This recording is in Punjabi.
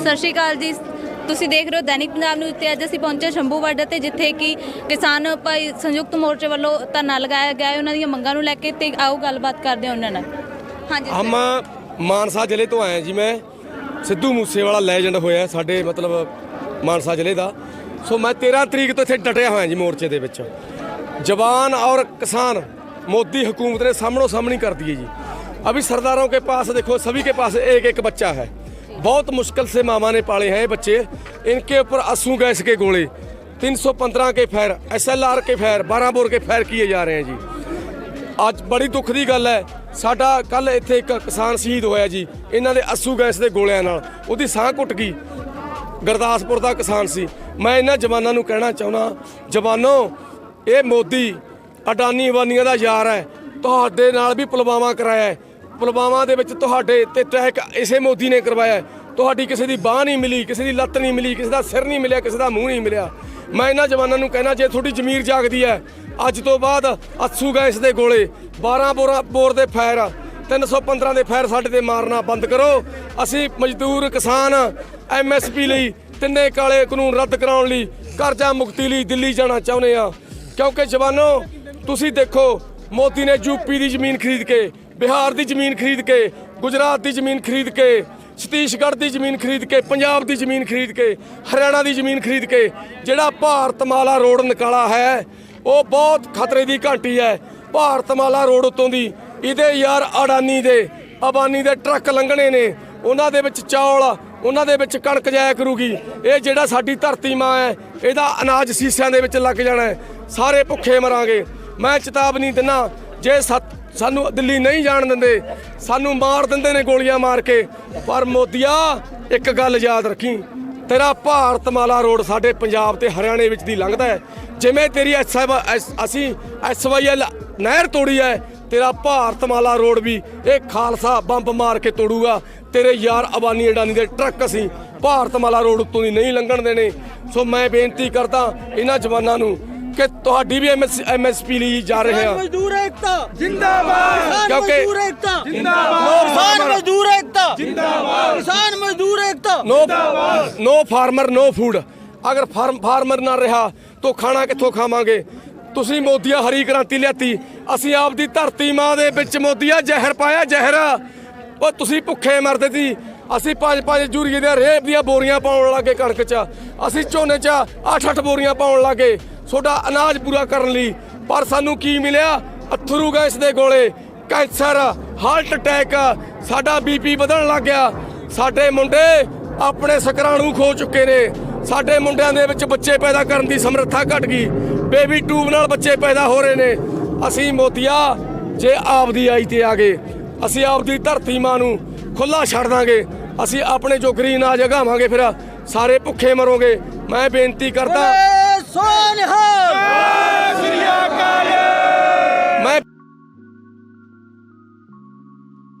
ਸਤਿ ਸ਼੍ਰੀ ਅਕਾਲ ਜੀ ਤੁਸੀਂ ਦੇਖ ਰਹੇ ਹੋ ਦੈਨਿਕ ਪੰਜਾਬ ਨਿਊਜ਼ ਤੇ ਅੱਜ ਅਸੀਂ ਪਹੁੰਚੇ ਸ਼ੰਭੂ ਬਾਰਡਰ ਤੇ ਜਿੱਥੇ ਕਿ ਕਿਸਾਨ ਭਾਈ ਸੰਯੁਕਤ ਮੋਰਚੇ ਵੱਲੋਂ ਧਰਨਾ ਲਗਾਇਆ ਗਿਆ ਹੈ ਉਹਨਾਂ ਦੀਆਂ ਮੰਗਾਂ ਨੂੰ ਲੈ ਕੇ ਤੇ ਆਓ ਗੱਲਬਾਤ ਕਰਦੇ ਹਾਂ ਉਹਨਾਂ ਨਾਲ ਹਾਂਜੀ ਹਮ ਮਾਨਸਾ ਜ਼ਿਲ੍ਹੇ ਤੋਂ ਆਏ ਹਾਂ ਜੀ ਮੈਂ ਸਿੱਧੂ ਮੂਸੇਵਾਲਾ ਲੈਜੈਂਡ ਹੋਇਆ ਸਾਡੇ ਮਤਲਬ ਮਾਨਸਾ ਜ਼ਿਲ੍ਹੇ ਦਾ ਸੋ ਮੈਂ 13 ਤਰੀਕ ਤੋਂ ਇੱਥੇ ਡਟਿਆ ਹੋਇਆ ਜੀ ਮੋਰਚੇ ਦੇ ਵਿੱਚ जवान और किसान मोदी हुकूमत ने सामनो सामनी कर दिए जी अभी सरदारों के पास देखो सभी के पास एक एक बच्चा है बहुत मुश्किल से मामा ने पाले हैं ये बच्चे इनके ऊपर आंसू गैस के गोले 315 के फैर एसएलआर के फैर 12 बोर के फैर किए जा रहे हैं जी ਅੱਜ ਬੜੀ ਦੁੱਖ ਦੀ ਗੱਲ ਹੈ ਸਾਡਾ ਕੱਲ ਇੱਥੇ ਇੱਕ ਕਿਸਾਨ ਸ਼ਹੀਦ ਹੋਇਆ ਜੀ ਇਹਨਾਂ ਦੇ ਅਸੂ ਗੈਸ ਦੇ ਗੋਲਿਆਂ ਨਾਲ ਉਹਦੀ ਸਾਹ ਘੁੱਟ ਗਈ ਗੁਰਦਾਸਪੁਰ ਦਾ ਕਿਸਾਨ ਸੀ ਮੈਂ ਇਹਨਾਂ ਜਵਾਨਾਂ ਨੂੰ ਕਹਿਣਾ ਚਾਹੁੰਦਾ ਜਵਾਨੋ ਇਹ ਮੋਦੀ ਅਡਾਨੀ ਅਬਾਨੀਆਂ ਦਾ ਯਾਰ ਹੈ ਤੁਹਾਡੇ ਨਾਲ ਵੀ ਪੁਲਵਾਮਾ ਕਰਾਇਆ ਹੈ ਪੁਲਵਾਮਾ ਦੇ ਵਿੱਚ ਤੁਹਾਡੇ ਤੇ ਅਟੈਕ ਇਸੇ ਮੋਦੀ ਨੇ ਕਰਵਾਇਆ ਤੁਹਾਡੀ ਕਿਸੇ ਦੀ ਬਾਹ ਨਹੀਂ ਮਿਲੀ, ਕਿਸੇ ਦੀ ਲੱਤ ਨਹੀਂ ਮਿਲੀ, ਕਿਸੇ ਦਾ ਸਿਰ ਨਹੀਂ ਮਿਲਿਆ, ਕਿਸੇ ਦਾ ਮੂੰਹ ਨਹੀਂ ਮਿਲਿਆ। ਮੈਂ ਇਹਨਾਂ ਜਵਾਨਾਂ ਨੂੰ ਕਹਿਣਾ, ਜੇ ਤੁਹਾਡੀ ਜ਼ਮੀਰ ਜਾਗਦੀ ਹੈ, ਅੱਜ ਤੋਂ ਬਾਅਦ ਅਸੂ ਗੈਸ ਦੇ ਗੋਲੇ 12 ਬੋਰਾ ਬੋਰ ਦੇ ਫਾਇਰ 315 ਦੇ ਫਾਇਰ ਸਾਡੇ ਤੇ ਮਾਰਨਾ ਬੰਦ ਕਰੋ। ਅਸੀਂ ਮਜ਼ਦੂਰ ਕਿਸਾਨ ਐਮਐਸਪੀ ਲਈ ਤਿੰਨੇ ਕਾਲੇ ਕਾਨੂੰਨ ਰੱਦ ਕਰਾਉਣ ਲਈ ਕਰਜ਼ਾ ਮੁਕਤੀ ਲਈ ਦਿੱਲੀ ਜਾਣਾ ਚਾਹੁੰਦੇ ਆ ਕਿਉਂਕਿ ਜਵਾਨੋ, ਤੁਸੀਂ ਦੇਖੋ ਮੋਦੀ ਨੇ ਯੂਪੀ ਦੀ ਜ਼ਮੀਨ ਖਰੀਦ ਕੇ, ਬਿਹਾਰ ਦੀ ਜ਼ਮੀਨ ਖਰੀਦ ਕੇ, ਗੁਜਰਾਤ ਦੀ ਜ਼ਮੀਨ ਖਰੀਦ ਕੇ, ਛਤੀਸਗੜ੍ਹ ਦੀ ਜ਼ਮੀਨ ਖਰੀਦ ਕੇ, ਪੰਜਾਬ ਦੀ ਜ਼ਮੀਨ ਖਰੀਦ ਕੇ, ਹਰਿਆਣਾ ਦੀ ਜ਼ਮੀਨ ਖਰੀਦ ਕੇ, ਜਿਹੜਾ ਭਾਰਤਮਾਲਾ ਰੋਡ ਨਿਕਾਲਾ ਹੈ, ਉਹ ਬਹੁਤ ਖਤਰੇ ਦੀ ਘੰਟੀ ਹੈ। ਭਾਰਤਮਾਲਾ ਰੋਡ ਉਤੋਂ ਦੀ, ਇਹਦੇ ਯਾਰ ਅਡਾਨੀ ਦੇ, ਅਬਾਨੀ ਦੇ ਟਰੱਕ ਲੰਘਣੇ ਨੇ। ਉਹਨਾਂ ਦੇ ਵਿੱਚ ਚੌਲ, ਉਹਨਾਂ ਦੇ ਵਿੱਚ ਕਣਕ ਜਾਇਆ ਕਰੂਗੀ। ਇਹ ਜਿਹੜਾ ਸਾਡੀ ਧਰਤੀ ਮਾਂ ਹੈ, ਇਹਦਾ ਅਨਾਜ ਸੀਸਿਆਂ ਦੇ ਵਿੱਚ ਲੱਗ ਜਾਣਾ ਸਾਰੇ ਭੁੱਖੇ ਮਰਾਂਗੇ। ਮੈਂ ਚੇਤਾਵਨੀ ਦਿੰਨਾ ਜੇ ਸਾਨੂੰ ਦਿੱਲੀ ਨਹੀਂ ਜਾਣ ਦਿੰਦੇ, ਸਾਨੂੰ ਮਾਰ ਦਿੰਦੇ ਨੇ ਗੋਲੀਆਂ ਮਾਰ ਕੇ। ਪਰ ਮੋਦੀਆ, ਇੱਕ ਗੱਲ ਯਾਦ ਰੱਖੀ, ਤੇਰਾ ਭਾਰਤਮਾਲਾ ਰੋਡ ਸਾਡੇ ਪੰਜਾਬ ਤੇ ਹਰਿਆਣੇ ਵਿੱਚ ਦੀ ਲੰਘਦਾ ਹੈ। ਜਿਵੇਂ ਤੇਰੀ ਐਸ ਅਸੀਂ ਐਸਵਾਈਐਲ ਨਹਿਰ ਤੋੜੀ ਹੈ, ਤੇਰਾ ਭਾਰਤਮਾਲਾ ਰੋਡ ਵੀ ਇਹ ਖਾਲਸਾ ਬੰਬ ਮਾਰ ਕੇ ਤੋੜੂਗਾ। ਤੇਰੇ ਯਾਰ ਅਬਾਨੀ ਅਡਾਨੀ ਦੇ ਟਰੱਕ ਅਸੀਂ ਭਾਰਤਮਾਲਾ ਰੋਡ ਉੱਤੋਂ ਦੀ ਨਹੀਂ ਲੰਘਣ ਦੇਣੇ। ਸੋ ਮੈਂ ਬੇਨਤੀ ਕਰਦਾ ਇਹਨਾਂ ਜਵਾਨਾਂ ਨੂੰ ਕਿ ਤੁਹਾਡੀ ਵੀ ਐਮਐਸਪੀ ਲਈ ਜਾ ਰਹੇ ਆ। ਮਜ਼ਦੂਰ ਏਕਤਾ ਜਿੰਦਾਬਾਦ। ਕਿਉਂਕਿ- ਮਜ਼ਦੂਰ ਏਕਤਾ ਜਿੰਦਾਬਾਦ। ਕਿਸਾਨ ਮਜ਼ਦੂਰ ਏਕਤਾ ਜਿੰਦਾਬਾਦ। ਕਿਸਾਨ ਮਜ਼ਦੂਰ ਏਕਤਾ no no farmer no food. ਅਗਰ ਫਾਰਮ ਫਾਰਮਰ ਨਾ ਰਿਹਾ ਤਾਂ ਖਾਣਾ ਕਿੱਥੋਂ ਖਾਵਾਂਗੇ? ਤੁਸੀਂ ਮੋਦੀਆ ਹਰੀ ਕ੍ਰਾਂਤੀ ਲਿਆਤੀ। ਅਸੀਂ ਆਪਦੀ ਧਰਤੀ ਮਾਂ ਦੇ ਵਿੱਚ ਮੋਦੀਆ ਜ਼ਹਿਰ ਪਾਇਆ ਜ਼ਹਿਰ। ਉਹ ਤੁਸੀਂ ਭੁੱਖੇ ਮਰਦੇ ਸੀ। ਅਸੀਂ ਪੰਜ ਪੰਜ ਜੂਰੀਏ ਦੀਆਂ ਰੇਪ ਦੀਆਂ ਬੋਰੀਆਂ ਪਾਉਣ ਲੱਗੇ ਕਣਕ 'ਚ। ਅਸੀਂ ਝੋਨੇ 'ਚ ਅੱਠ ਅੱਠ ਬੋਰੀਆਂ ਪਾਉਣ ਲੱਗੇ। ਤੁਹਾਡਾ ਅਨਾਜ ਪੂਰਾ ਕਰਨ ਲਈ। ਪਰ ਸਾਨੂੰ ਕੀ ਮਿਲਿਆ? ਅਥਰੂ ਗੈਸ ਦੇ ਗੋਲੇ। ਕੈਂਸਰ, ਹਾਰਟ ਅਟੈਕ, ਸਾਡਾ ਬੀਪੀ ਵਧਣ ਲੱਗ ਗਿਆ। ਸਾਡੇ ਮੁੰਡੇ ਆਪਣੇ ਸਕਰਾਣੂ ਖੋ ਚੁੱਕੇ ਨੇ। ਸਾਡੇ ਮੁੰਡਿਆਂ ਦੇ ਵਿੱਚ ਬੱਚੇ ਪੈਦਾ ਕਰਨ ਦੀ ਸਮਰੱਥਾ ਘਟ ਗਈ। ਬੇਬੀ ਟੂਬ ਨਾਲ ਬੱਚੇ ਪੈਦਾ ਹੋ ਰਹੇ ਨੇ। ਅਸੀਂ ਮੋਤੀਆ, ਜੇ ਆਪਦੀ ਆਈ ਤੇ ਆ ਗਏ। ਅਸੀਂ ਆਪਦੀ ਧਰਤੀ ਮਾਂ ਨੂੰ ਖੁੱਲਾ ਛੱਡ ਦਾਂਗੇ। ਅਸੀਂ ਆਪਣੇ ਜੋਗਰੀ ਨਾ ਜਗਾਵਾਂਗੇ ਫਿਰ ਸਾਰੇ ਭੁੱਖੇ ਮਰੋਗੇ। ਮੈਂ ਬੇਨਤੀ ਕਰਦਾ 说你好。